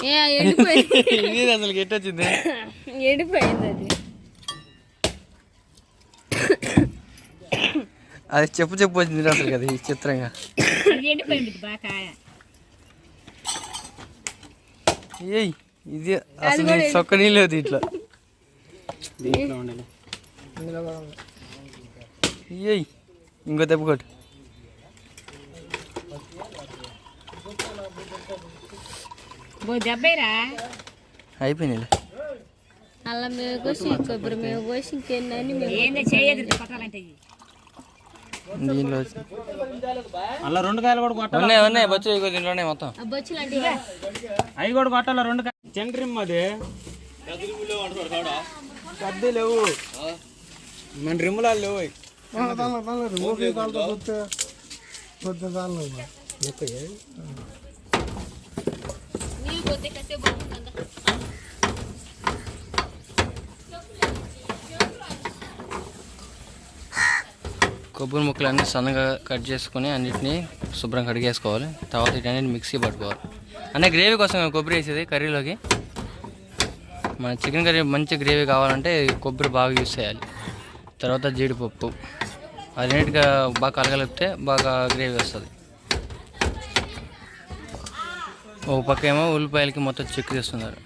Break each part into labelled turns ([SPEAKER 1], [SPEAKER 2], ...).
[SPEAKER 1] ఇది అసలు ఎట్టొచ్చింది
[SPEAKER 2] ఎండిపోయింది అది.
[SPEAKER 1] అది చెప్పు చెప్పు వచ్చింది అసలు కదా ఈ చిత్రంగా. ఏయ్ ఇది అసలు సొక్క నీళ్ళు దీంట్లో ఏయ్ ఇంకో దెబ్బ కొట్టు.
[SPEAKER 3] దెబ్బేరా
[SPEAKER 1] అయిపోయినాయి
[SPEAKER 2] అల్లం మేము కోసి కొబ్బరి మేము కోసి ఇంకేందని
[SPEAKER 1] వచ్చి
[SPEAKER 4] అలా రెండు కాయలు కూడా కొట్టాలి?
[SPEAKER 1] ఉన్నాయి ఉన్నాయి. బచ్చు ఇగో దీంట్లోనే మొత్తం.
[SPEAKER 2] ఆ బొచ్చులు అంటే
[SPEAKER 4] అవి కూడా కొట్టాలి రెండు కాయలు చెంట్రిమ్ అది. పెద్ద లేవు. మన రిమ్ములాలు లేవు.
[SPEAKER 2] నీళ్ళు పోతే కసే బాగుంటుందా
[SPEAKER 1] కొబ్బరి ముక్కలు అన్నీ సన్నగా కట్ చేసుకొని అన్నిటిని శుభ్రం కడిగేసుకోవాలి తర్వాత వీటన్నిటిని మిక్సీ పట్టుకోవాలి అంటే గ్రేవీ కోసం కొబ్బరి వేసేది కర్రీలోకి మన చికెన్ కర్రీ మంచి గ్రేవీ కావాలంటే కొబ్బరి బాగా యూస్ చేయాలి తర్వాత జీడిపప్పు అన్నిటిగా బాగా కలగలిపితే బాగా గ్రేవీ వస్తుంది ఒక పక్క ఏమో ఉల్లిపాయలకి మొత్తం చెక్ చేస్తున్నారు.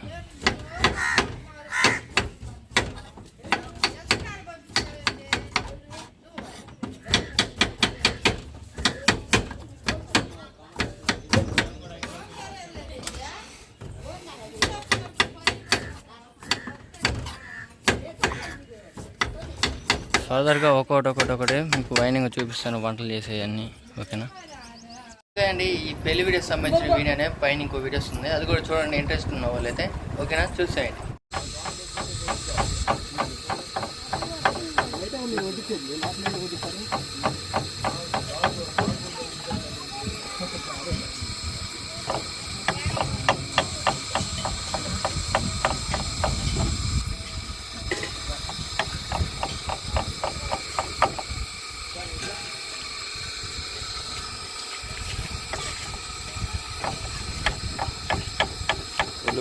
[SPEAKER 1] ఫర్దర్గా ఒక్కొక్కటి ఒక్కొక్కటి ఒకటి మీకు వైనింగ్ చూపిస్తాను వంటలు చేసేవన్నీ ఓకేనా? అండి. ఈ పెళ్ళి వీడియోస్ సంబంధించిన వీడియోనే పైన ఇంకో వీడియోస్ ఉంది అది కూడా చూడండి ఇంట్రెస్ట్ ఉన్న వాళ్ళైతే. ఓకేనా? చూసేయండి.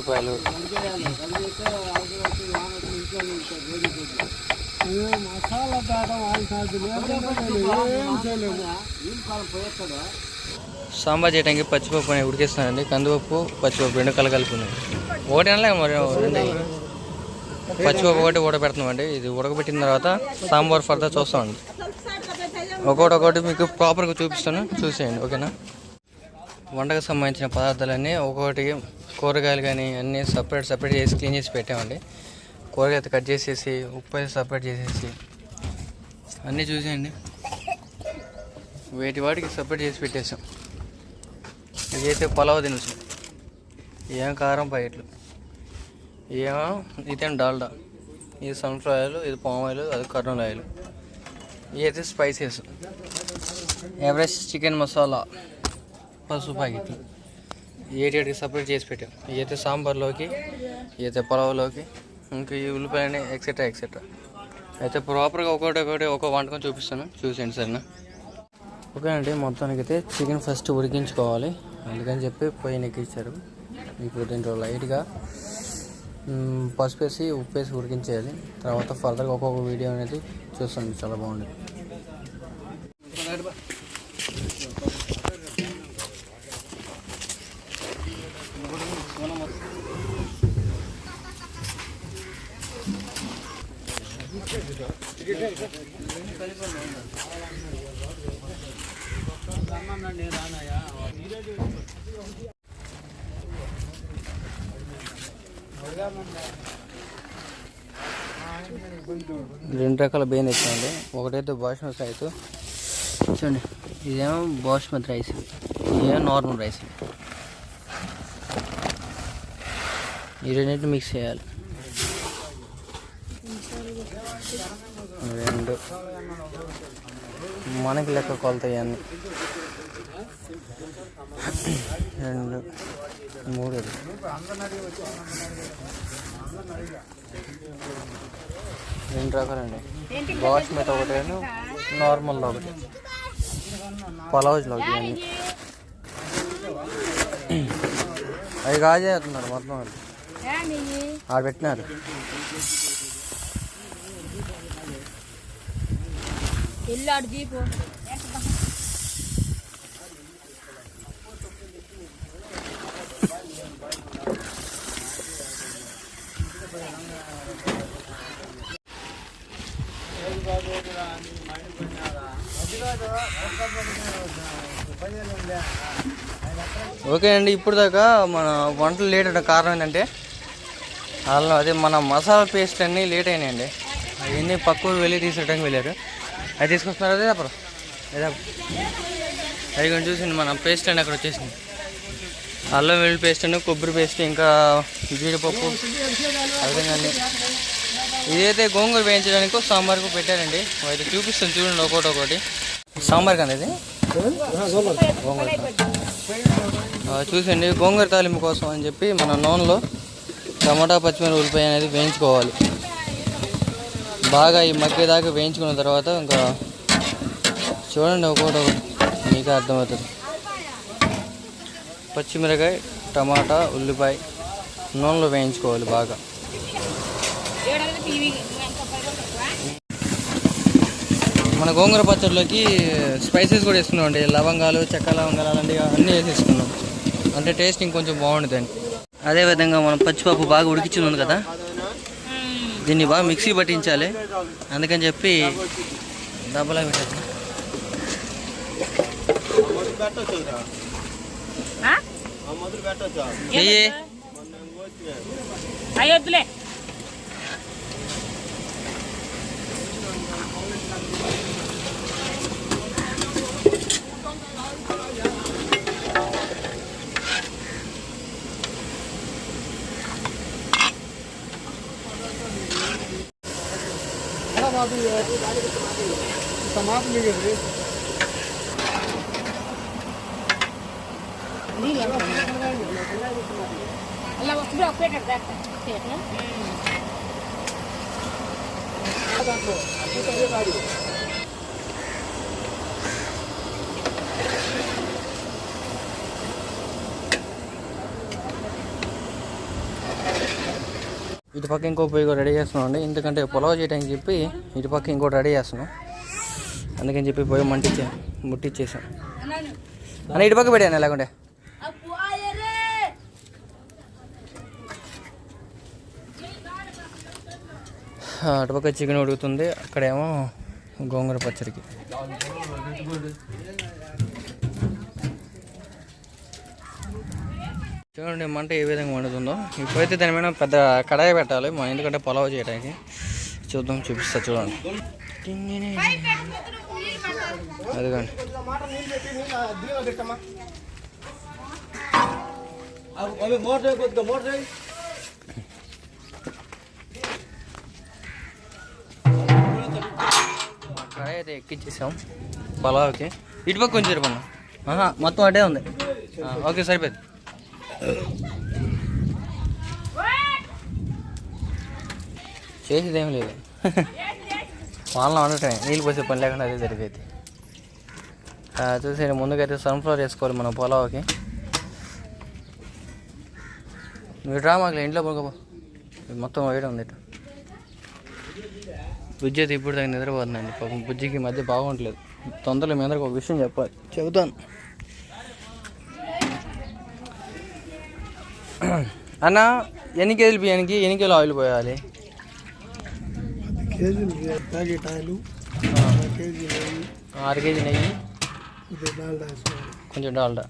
[SPEAKER 1] ఉల్లిపాయలు సాంబార్ చేయడానికి పచ్చిపప్పు అని ఉడికిస్తానండి కందిపప్పు పచ్చిపప్పు రెండు కల కలిపి ఉన్నాయి ఒకటి అనలే మరి రెండు. పచ్చిపప్పు ఒకటి ఉడకబెడుతున్నామండి. ఇది ఉడకబెట్టిన తర్వాత సాంబార్ ఫర్దర్ చూస్తామండి. ఒకటి ఒకటి మీకు ప్రాపర్గా చూపిస్తాను. చూసేయండి ఓకేనా? వంటకు సంబంధించిన పదార్థాలన్నీ ఒక్కొక్కటి కూరగాయలు కానీ అన్నీ సపరేట్ సపరేట్ చేసి క్లీన్ చేసి పెట్టామండి. కూరగాయలు కట్ చేసేసి ఉప్పు అయితే సపరేట్ చేసేసి అన్నీ చూసేయండి. వేటి వాటికి సపరేట్ చేసి పెట్టేసాం. ఇదైతే పొలవ దినుసు. ఏం కారం ప్యాకెట్లు ఏమో ఇదేం డాల్డా. ఇది సన్ఫ్లవర్ ఆయిల్ ఇది పామ్ ఆయిల్ అది కర్నూలు ఆయిల్. ఇదైతే స్పైసెస్. Everest chicken masala. పసుపు ప్యాకెట్లు ఏటికి సపరేట్ చేసి పెట్టాం. ఇదైతే సాంబార్లోకి ఇదైతే పొలవలోకి ఇంకా ఈ ఉల్లిపాయని ఎక్సెట్రా ఎక్సెట్రా అయితే ప్రాపర్గా ఒకటి ఒకటి ఒక వంటకం చూపిస్తాను. చూసేయండి సరేనా ఓకే అండి మొత్తానికి అయితే చికెన్ ఫస్ట్ ఉడికించుకోవాలి. అందుకని చెప్పి పొయ్యి నెక్కిచ్చారు ఇప్పుడు దీంట్లో లైట్గా పసుపు వేసి ఉప్పు వేసి ఉడికించేయాలి. తర్వాత ఫర్దర్గా ఒక్కొక్క వీడియో అనేది చూస్తాను. చాలా రెండు రకాల బియ్యం తెచ్చామండి. ఒకటైతే బాస్మతి రైస్ చూడండి ఇదేమో బాస్మతి రైస్. ఇదేమో నార్మల్ రైస్. ఈ రెండింటిని మిక్స్ చేయాలి. రెండు. మనకి లెక్క కొలతాయి అన్నీ. రెండు మూడు. రెండు రకాలండి. బాస్మతి ఒకటి నార్మల్ ఒకటి. పలావ్లో ఒకటి ఇవన్నీ అవి కాజేస్తున్నారు మొత్తం వాళ్ళు ఆడ పెట్టినారు.
[SPEAKER 3] ఇల్లు
[SPEAKER 1] ఓకే అండి ఇప్పుడు దాకా మన వంటలు లేట్ అవడం కారణం ఏంటంటే అందులో అదే మన మసాలా పేస్ట్ అన్నీ లేట్ అయినాయండి. అవన్నీ పక్కకు వెళ్ళి తీసుకెళ్ళడానికి వెళ్ళారు. అది తీసుకొస్తున్నారు? అదే అప్పుడు అదే అది కొంచెం చూసింది మన పేస్ట్ అండి అక్కడ వచ్చేసింది. అల్లం వెల్లుల్లి పేస్ట్ అండి కొబ్బరి పేస్ట్ ఇంకా జీడిపప్పు అదే కానీ ఇదైతే గోంగూర వేయించడానికి సాంబార్కు పెట్టారండి. అయితే చూపిస్తుంది చూడండి ఒకటి ఒకటి. సాంబార్ కానీ ఇది? గోంగూర చూసండి గోంగూర తాలింపు కోసం అని చెప్పి మన నూనెలో టమాటా పచ్చిమిరపకాయ ఉల్లిపాయ అనేది వేయించుకోవాలి. బాగా ఈ మగ్గేదాకా వేయించుకున్న తర్వాత ఇంకా చూడండి ఒకటి ఒకటి. మీకే అర్థమవుతుంది. పచ్చిమిరకాయ టమాటా ఉల్లిపాయ నూనెలో వేయించుకోవాలి బాగా
[SPEAKER 3] ఏడాది టీవీ ఎంత పది రూపాయలు
[SPEAKER 1] మన గోంగూర పచ్చడిలోకి స్పైసెస్ కూడా వేసుకున్నాం లవంగాలు చెక్క లవంగాలు అలాంటివి అన్నీ వేసేసుకున్నాం. అంటే టేస్ట్ ఇంకొంచెం బాగుంటుందండి అదేవిధంగా మనం పచ్చిపప్పు బాగా ఉడికించి ఉంది కదా? దీన్ని బాగా మిక్సీ పట్టించాలి. అందుకని చెప్పి డబ్బలా పెట్టాలి
[SPEAKER 3] ఆ?
[SPEAKER 1] చెయ్యి
[SPEAKER 3] అయ్యొద్దులే అలా వస్తుంది ఒక పేట దాకా
[SPEAKER 1] ఇటు పక్క ఇంకో పొయ్యి రెడీ చేస్తున్నాం అండి ఎందుకంటే పొలవ చేయడానికి చెప్పి ఇటు పక్క ఇంకోటి రెడీ చేస్తున్నాం. అందుకని చెప్పి పొయ్యి మంటిచ్చా ముట్టిచ్చేసాం. అన్న ఇటు పక్క పెట్టాను లేకుంటే. అటు పక్క చికెన్ ఉడుకుతుంది. అక్కడేమో గోంగూర పచ్చడికి. చూడండి మంట ఏ విధంగా వండుతుందో. ఇప్పుడైతే దాని మీద పెద్ద కడాయి పెట్టాలి. మా ఎందుకంటే పొలవ చేయడానికి. చూద్దాం చూపిస్తా చూడండి. అదిగోండి. కడాయి అయితే ఎక్కించేసాం పొలవకి. ఇటు పక్క కొంచెం ఇరుపన్న మొత్తం అటే ఉంది. ఓకే సరిపోయింది. చేసేది ఏం లేదు. వాళ్ళని వండటమే. నీళ్ళు పోసే పని లేకుండా అదే జరిగేది. చూసేయండి ముందుకైతే సన్ఫ్లవర్ వేసుకోవాలి మనం పొలావకి. నువ్వు డ్రా మాకు ఇంట్లో పడుకోపో మొత్తం వేయడం ఉంది ఇటు. బుజ్జి అయితే ఇప్పుడు దాకా నిద్రపోతుందండి. పాపం బుజ్జికి మధ్య బాగుంటలేదు తొందరలో మీ అందరికి ఒక విషయం చెప్పాలి. చెబుతాను. అన్న ఎన్ని కేజీలు బియ్యానికి ఎన్ని కిలో ఆయిల్ పోయాలి?
[SPEAKER 5] ప్యాకెట్ ఆయిల్
[SPEAKER 1] ఆరు కేజీ నెయ్యి. కొంచెం డాల్డా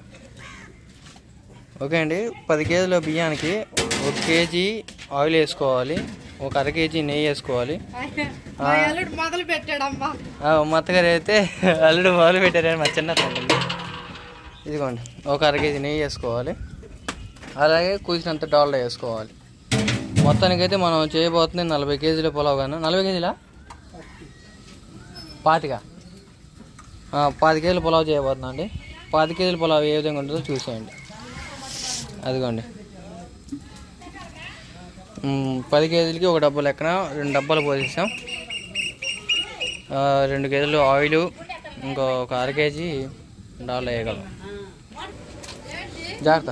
[SPEAKER 1] ఓకే అండి పది కేజీల బియ్యానికి ఒక కేజీ ఆయిల్ వేసుకోవాలి. ఒక అర కేజీ నెయ్యి వేసుకోవాలి.
[SPEAKER 2] మొదలు పెట్టాడమ్మా.
[SPEAKER 1] మా అత్తగారు అయితే అల్లుడు మొదలు పెట్టారని మా చిన్న ఇదిగోండి ఒక అర కేజీ నెయ్యి వేసుకోవాలి. అలాగే కూసినంత డాల్డా వేసుకోవాలి. మొత్తానికైతే మనం చేయబోతుంది నలభై కేజీల పులావ్ కానీ నలభై కేజీలా? పాతిక? పాతి కేజీల పులావ్ చేయబోతున్నాం అండి. పాతి కేజీల పులావ్ ఏ విధంగా ఉంటుందో చూసేయండి. అదిగోండి. పది కేజీలకి ఒక డబ్బా లెక్కన రెండు డబ్బాలు పోసేసాం. రెండు కేజీలు ఆయిల్ ఇంకో ఒక అర కేజీ డాల్ వేయగలం. జాగ్రత్త.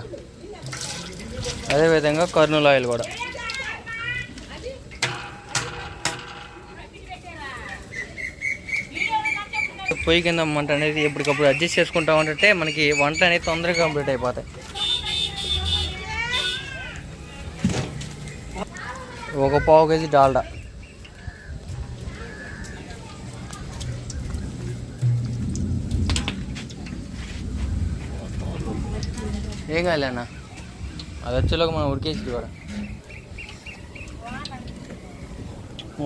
[SPEAKER 1] అదేవిధంగా కర్నూలు ఆయిల్ కూడా. పొయ్యి కింద వంట అనేది ఎప్పటికప్పుడు అడ్జస్ట్ చేసుకుంటా ఉంటే మనకి వంట అనేది తొందరగా కంప్లీట్ అయిపోతాయి. ఒక పావు కేజీ డాల్డా. ఏం కాలేనా అన్న? అది వచ్చేలోకి మనం ఉడికేసి కూడా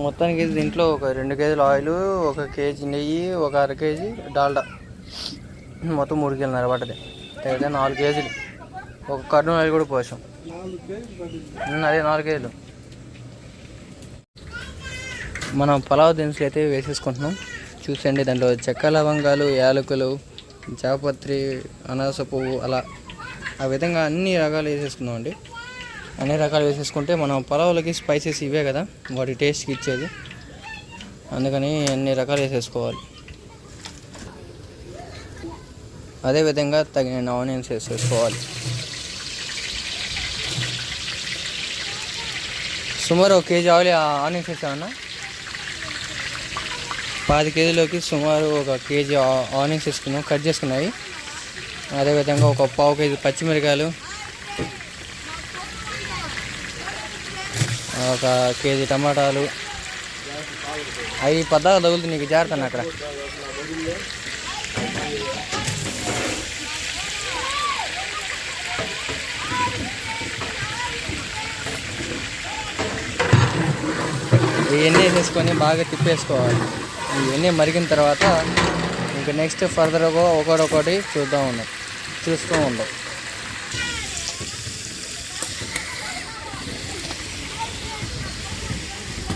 [SPEAKER 1] మొత్తానికి దీంట్లో ఒక రెండు కేజీలు ఆయిల్ ఒక కేజీ నెయ్యి ఒక అర కేజీ డాల్డా. మొత్తం మూడు కేజీలు అయితే నాలుగు కేజీలు. ఒక కర్నూలు ఆయిల్ కూడా పోసాం. అదే నాలుగు కేజీలు. మనం పలావ్ దినుసులు అయితే వేసేసుకుంటున్నాం. చూసండి దాంట్లో చెక్క లవంగాలు యాలకులు జాపత్రి అనాస పువ్వు అలా. ఆ విధంగా అన్ని రకాలు వేసేసుకుందాం అండి. అన్ని రకాలు వేసేసుకుంటే మనం పలావులకి స్పైసెస్ ఇవే కదా వాటి టేస్ట్కి ఇచ్చేది. అందుకని అన్ని రకాలు వేసేసుకోవాలి. అదేవిధంగా తగిన ఆనియన్స్ వేసేసుకోవాలి. సుమారు ఒక కేజీ ఆయిల్ ఆనియన్స్ వేసామన్నా పది కేజీలోకి సుమారు ఒక కేజీ ఆనియన్స్ వేసుకున్నాం కట్ చేసుకున్నాయి. అదేవిధంగా ఒక పావు కేజీ పచ్చిమిరకాయలు ఒక కేజీ టమాటాలు. అవి పద్దాలు తగులుతుంది నీకు జాగ్రత్త అక్కడ. ఇవన్నీ వేసేసుకొని బాగా తిప్పేసుకోవాలి. ఇవన్నీ మరిగిన తర్వాత ఇంకా నెక్స్ట్ ఫర్దర్గా ఒకటొకటి చూద్దాం ఉన్నాం చేస్తూ ఉండవు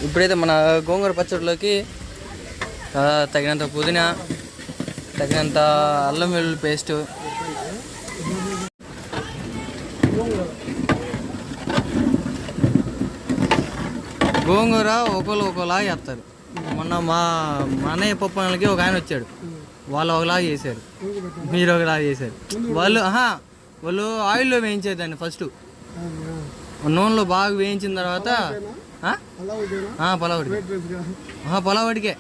[SPEAKER 1] ఇప్పుడైతే మన గోంగూర పచ్చడిలోకి తగినంత పుదీనా తగినంత అల్లం వెల్లుల్లి పేస్ట్. గోంగూర ఒకళ్ళు ఒకలా చేస్తారు. మొన్న మా మా అన్నయ్య పప్పలకి ఒక ఆయన వచ్చాడు. వాళ్ళు ఒకలాగా చేశారు. మీరు ఒకలాగా చేశారు. వాళ్ళు ఆహా వాళ్ళు ఆయిల్లో వేయించేదండి ఫస్ట్. నూనెలో బాగా వేయించిన తర్వాత పలావుడి పలావడికే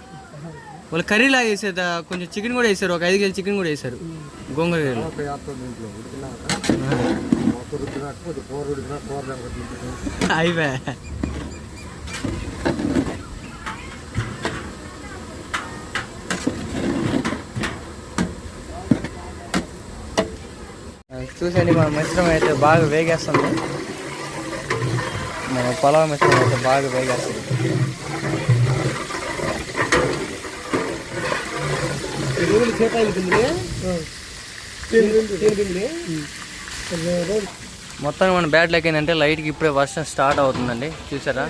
[SPEAKER 1] వాళ్ళు కర్రీలా వేసారు దా- కొంచెం చికెన్ కూడా వేసారు ఒక ఐదు కేజీ చికెన్ కూడా వేసారు. గోంగూర అయిపోయా. చూసండి మన మిశ్రమం అయితే బాగా వేగేస్తుంది. మన పొలం మిశ్రమం అయితే బాగా వేగేస్తుంది. మొత్తం మన బ్యాట్ లెక్క ఏంటంటే లైట్కి ఇప్పుడే వర్షం స్టార్ట్ అవుతుందండి. చూసారా?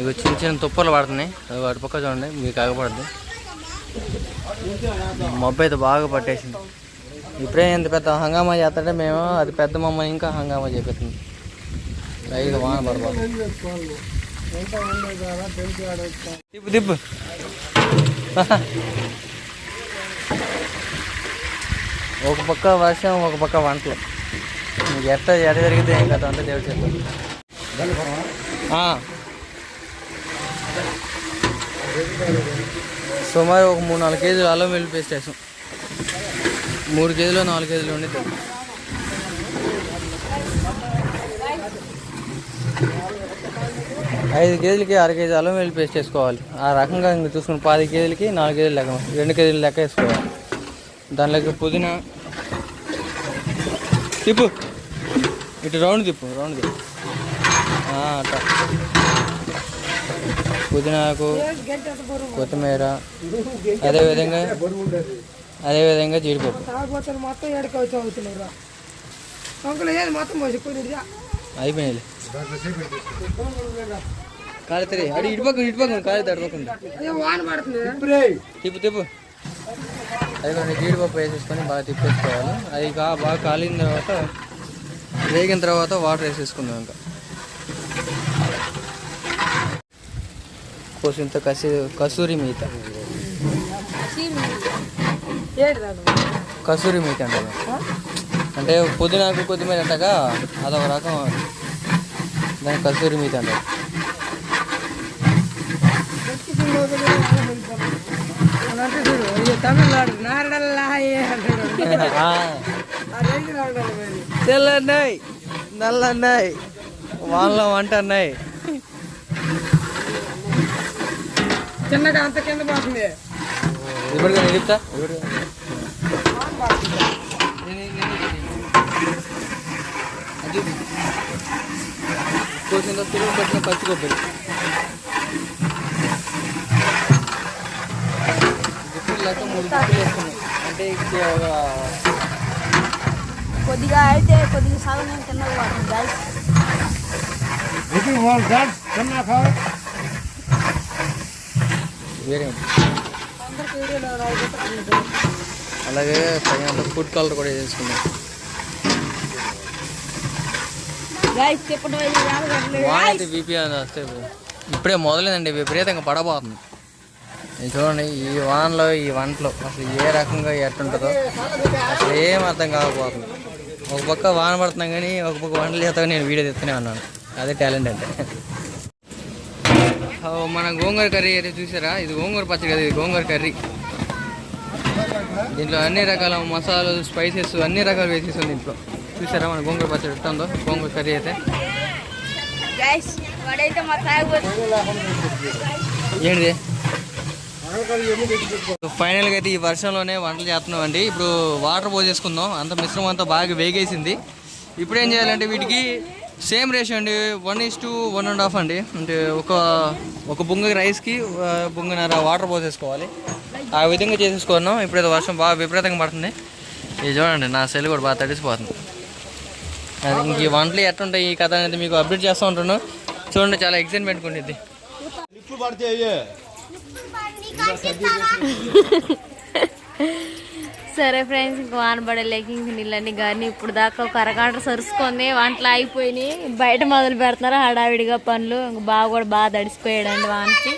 [SPEAKER 1] ఇక చిన్న చిన్న తుప్పలు పడుతున్నాయి వాటి పక్క చూడండి మీకు ఆగపడద్దు. మబ్బు అయితే బాగా పట్టేసింది. ఇప్పుడే ఎంత పెద్ద హంగామా చేస్తాడే మేము అది పెద్ద మమ్మ ఇంకా హంగామా చేపిస్తుంది. లైట్గా వాన పడబోదు తిప్పు ఒక పక్క వర్షం ఒక పక్క వంటలు. నీకు ఎట్ట ఎట జరిగితే ఏం కదా అంతా దేవుడు చెప్తాడు. సుమారు ఒక మూడు నాలుగు కేజీలు అల్లం వెళ్ళి పేస్ట్ వేసాం. మూడు కేజీలు నాలుగు కేజీలు ఉండిద్ది ఐదు కేజీలకి అర కేజీ అల్లం వెల్లుల్లి పేస్ట్ వేసుకోవాలి. ఆ రకంగా ఇంక చూసుకుని పది కేజీలకి నాలుగు కేజీలు లెక్క రెండు కేజీలు లెక్క వేసుకోవాలి. దానిలోకి పుదీనా. తిప్పు. ఇటు రౌండ్ తిప్పు రౌండ్ తిప్పు. అట్లా. పుదీనాకు కొత్తిమీర. అదేవిధంగా అదేవిధంగా జీడిపప్పు.
[SPEAKER 5] తాగబోతాను మొత్తం ఏడక వచ్చి అవుతున్నారు అంకుల్ ఏది మొత్తం పోసి కొన్ని
[SPEAKER 1] అయిపోయినాయి కాలుతుంది అడి ఇటుపక్క ఇటుపక్క
[SPEAKER 5] వాన పడుతుంది.
[SPEAKER 1] తిప్పు తిప్పు. అది కొన్ని జీడిపప్పు వేసేసుకొని బాగా తిప్పేసుకోవాలి. అది కా బాగా కాలిన తర్వాత వేగిన తర్వాత వాటర్ వేసేసుకుందాం ఇంకా. కొంచెంత కసి కసూరి
[SPEAKER 5] రాదు
[SPEAKER 1] కసూరి మీత అంటే అంటే పుదీనాకు కొత్తిమీర అంటాగా అదొక రకం. దాని కస్తూరి మీత అంటారు.
[SPEAKER 5] తమిళనాడు నారడల్లాయే అంటాడు.
[SPEAKER 1] తెల్లన్నాయి నల్లన్నాయి వాళ్ళ వంట అన్నాయి
[SPEAKER 5] చిన్నగా అంత కింద పోతుంది.
[SPEAKER 1] ఇప్పుడు నేను చెప్తా కొంచెం తిరుగు పెట్టిన పచ్చి కొబ్బరి గుప్పిలు లేక మూడు గుప్పిలు వేసుకున్నాం. అంటే
[SPEAKER 3] కొద్దిగా అయితే కొద్దిగా సగం నేను తిన్నది వాడు గైస్
[SPEAKER 1] వేరే అలాగే పైన ఫుడ్ కలర్ కూడా వేసుకున్నాం.
[SPEAKER 3] గైస్ చెప్పడం
[SPEAKER 1] వస్తే ఇప్పుడే మొదలైందండి విపరీతంగా పడబోతుంది. చూడండి ఈ వానలో ఈ వంటలో అసలు ఏ రకంగా ఎట్టుంటుందో అసలు ఏం అర్థం కాకపోతుంది. ఒక పక్క వాన పడుతున్నాం కానీ ఒక పక్క వంటలు చేస్తా నేను వీడియో తెస్తూనే ఉన్నాను. అదే టాలెంట్ అంటే. మన గోంగూర కర్రీ అయితే చూసారా? ఇది గోంగూర పచ్చడి కదా ఇది గోంగూర కర్రీ. దీంట్లో అన్ని రకాల మసాలాలు స్పైసెస్ అన్ని రకాలు వేసేసాం దీంట్లో. చూసారా మన గోంగూర పచ్చడి ఎట్లా ఉందో? గోంగూర కర్రీ అయితే. ఏంటిది? ఫైనల్గా అయితే ఈ వర్షంలోనే వంటలు చేస్తున్నాం అండి ఇప్పుడు వాటర్ పోసేసుకుందాం. అంత మిశ్రమం అంతా బాగా వేగేసింది. ఇప్పుడు ఏం చేయాలంటే వీటికి సేమ్ రేషియో అండి. One is to one and half అండి. అంటే ఒక ఒక బుంగ రైస్కి బుంగనర వాటర్ పోసేసుకోవాలి. ఆ విధంగా చేసేసుకున్నాం. ఇప్పుడైతే వర్షం బాగా విపరీతంగా పడుతుంది. ఇది చూడండి నా సెల్ కూడా బాగా తడిసిపోతుంది. ఇంక ఈ వంటలు ఎట్లుంటాయి ఈ కథ అనేది మీకు అప్డేట్ చేస్తూ ఉంటాను. చూడండి చాలా ఎక్సైట్మెంట్ ఉండేది
[SPEAKER 2] సరే ఫ్రెండ్స్ ఇంక వాన పడలేక ఇంక నీళ్ళని కానీ ఇప్పుడు దాకా ఒక అరగంట సరుసుకుంది వంటలు అయిపోయినాయి. బయట మొదలు పెడుతున్నారు హడావిడిగా పనులు. ఇంక బాగా కూడా బాగా తడిసిపోయాడండి వానకి.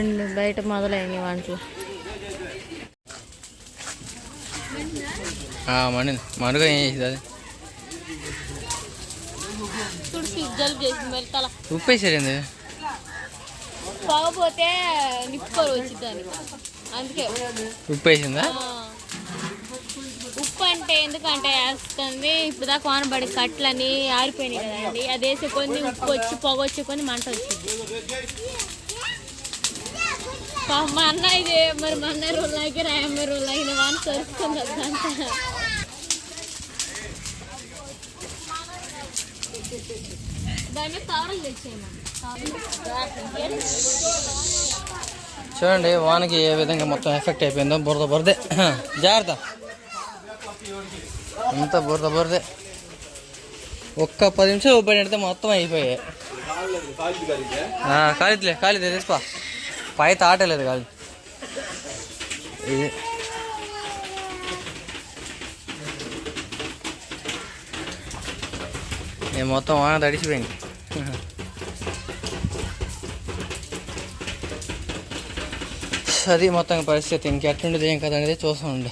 [SPEAKER 2] ఇగండి బయట మొదలైనవి వంటలు
[SPEAKER 1] మణి మనుగా ఏం చేసింది అది? ఉప్పు వేసారండి
[SPEAKER 2] వచ్చిందని అందుకే.
[SPEAKER 1] ఉప్పు వేసిందా.
[SPEAKER 2] ఉప్పు అంటే ఎందుకంటే వేస్తుంది. ఇప్పుడు దాకా వాన పడి కట్లని ఆరిపోయినాయి కదండి. అది వేసే కొన్ని ఉప్పు వచ్చి పొగ వచ్చి కొన్ని మంట వచ్చింది. మా అన్న ఇది మరి మా అన్న రోజులకి రాయమ్మ రోజులకి వాన సరుస్తుంది అదంతా దాని
[SPEAKER 1] చూడండి వానకి ఏ విధంగా మొత్తం ఎఫెక్ట్ అయిపోయిందో బురద బురదే. జాగ్రత్త. అంత బురద బురదే. ఒక్క పది నిమిషాలు ఓపెన్ పెడితే మొత్తం అయిపోయాయి. కాలిద్లే కాలిద్లే తీసుకో. పై తాటలేదు కాదు. ఇది. నేను మొత్తం వాన తడిసిపోయింది. అది మొత్తం పరిస్థితి ఇంకెట్టుండేది ఏం కదా అనేది చూస్తూ ఉండే.